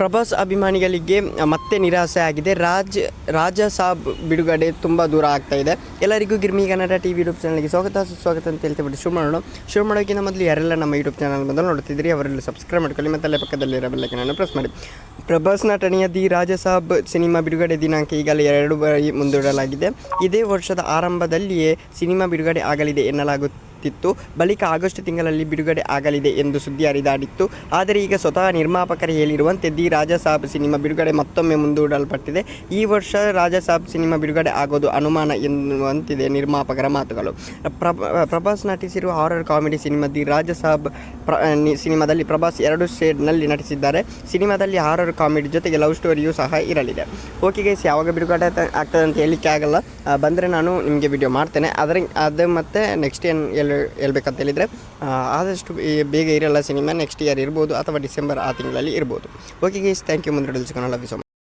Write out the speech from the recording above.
ಪ್ರಭಾಸ್ ಅಭಿಮಾನಿಗಳಿಗೆ ಮತ್ತೆ ನಿರಾಸೆ ಆಗಿದೆ. ರಾಜ್, ರಾಜ ಸಾಬ್ ಬಿಡುಗಡೆ ತುಂಬ ದೂರ ಆಗ್ತಾ ಇದೆ. ಎಲ್ಲರಿಗೂ Girmi Kannada T V YouTube ಚಾನಲ್ಗೆ ಸ್ವಾಗತ. ಸುಸ್ವಾಗತ ಅಂತ ಹೇಳ್ತಿಬಿಟ್ಟು ಶುರು ಮಾಡೋಣ. ಶುರು ಮಾಡೋಕ್ಕಿಂತ ಮೊದಲು ಯಾರೆಲ್ಲ ನಮ್ಮ ಯೂಟ್ಯೂಬ್ ಚಾನಲ್ ಬಂದು ನೋಡ್ತಿದ್ರಿ ಅವರೆಲ್ಲ ಸಬ್ಸ್ಕ್ರೈಬ್ ಮಾಡ್ಕೊಳ್ಳಿ ಮತ್ತು ಅಲ್ಲೇ ಪಕ್ಕದಲ್ಲಿರೋ ಬೆಲ್ಲೈಕನನ್ನು ಪ್ರೆಸ್ ಮಾಡಿ. ಪ್ರಭಾಸ್ ನಟನೆಯ ದಿ ರಾಜ ಸಾಬ್ ಸಿನಿಮಾ ಬಿಡುಗಡೆ ದಿನಾಂಕ ಈಗಲೇ ಎರಡು ಬಾರಿ ಮುಂದೂಡಲಾಗಿದೆ. ಇದೇ ವರ್ಷದ ಆರಂಭದಲ್ಲಿಯೇ ಸಿನಿಮಾ ಬಿಡುಗಡೆ ಆಗಲಿದೆ ಎನ್ನಲಾಗುತ್ತಿತ್ತು ಬಳಿಕ ಆಗಸ್ಟ್ ತಿಂಗಳಲ್ಲಿ ಬಿಡುಗಡೆ ಆಗಲಿದೆ ಎಂದು ಸುದ್ದಿ ಹರಿದಾಡಿತ್ತು. ಆದರೆ ಈಗ ಸ್ವತಃ ನಿರ್ಮಾಪಕರು ಹೇಳಿರುವಂತೆ ದಿ ರಾಜಾ ಸಾಬ್ ಸಿನಿಮಾ ಬಿಡುಗಡೆ ಮತ್ತೊಮ್ಮೆ ಮುಂದೂಡಲ್ಪಟ್ಟಿದೆ. ಈ ವರ್ಷ ರಾಜಾ ಸಾಬ್ ಸಿನಿಮಾ ಬಿಡುಗಡೆ ಆಗೋದು ಅನುಮಾನ ಎನ್ನುವಂತಿದೆ ನಿರ್ಮಾಪಕರ ಮಾತುಗಳು. ಪ್ರಭ, Prabhas ನಟಿಸಿರುವ horror comedy cinema the Raja Saab ಪ್ರ ಸಿನಿಮಾದಲ್ಲಿ ಪ್ರಭಾಸ್ ಎರಡು ಶೇಡ್ನಲ್ಲಿ ನಟಿಸಿದ್ದಾರೆ. ಸಿನಿಮಾದಲ್ಲಿ ಹಾರರ್ ಕಾಮಿಡಿ ಜೊತೆಗೆ ಲವ್ ಸ್ಟೋರಿಯೂ ಸಹ ಇರಲಿದೆ. ಓಕೆ ಗೈಸ್, ಯಾವಾಗ ಬಿಡುಗಡೆ ಆಗ್ತದೆ ಅಂತ ಹೇಳಲಿಕ್ಕೆ ಆಗಲ್ಲ. ಬಂದರೆ ನಾನು ನಿಮಗೆ ವಿಡಿಯೋ ಮಾಡ್ತೇನೆ. ಅದರ ಅದು ಮತ್ತು ನೆಕ್ಸ್ಟ್ ಏನು ಎಲ್ ಹೇಳ್ಬೇಕಂತ ಹೇಳಿದರೆ ಆದಷ್ಟು ಬೇಗ ಇರಲ್ಲ ಸಿನಿಮಾ ನೆಕ್ಸ್ಟ್ ಇಯರ್ ಇರ್ಬೋದು ಅಥವಾ ಡಿಸೆಂಬರ್ ಆ ತಿಂಗಳಲ್ಲಿ ಇರ್ಬೋದು. ಓಕೆ ಗೈಸ್ ಥ್ಯಾಂಕ್ ಯು ಮುಂದೆ ಲವ್ ಯು ಸೊ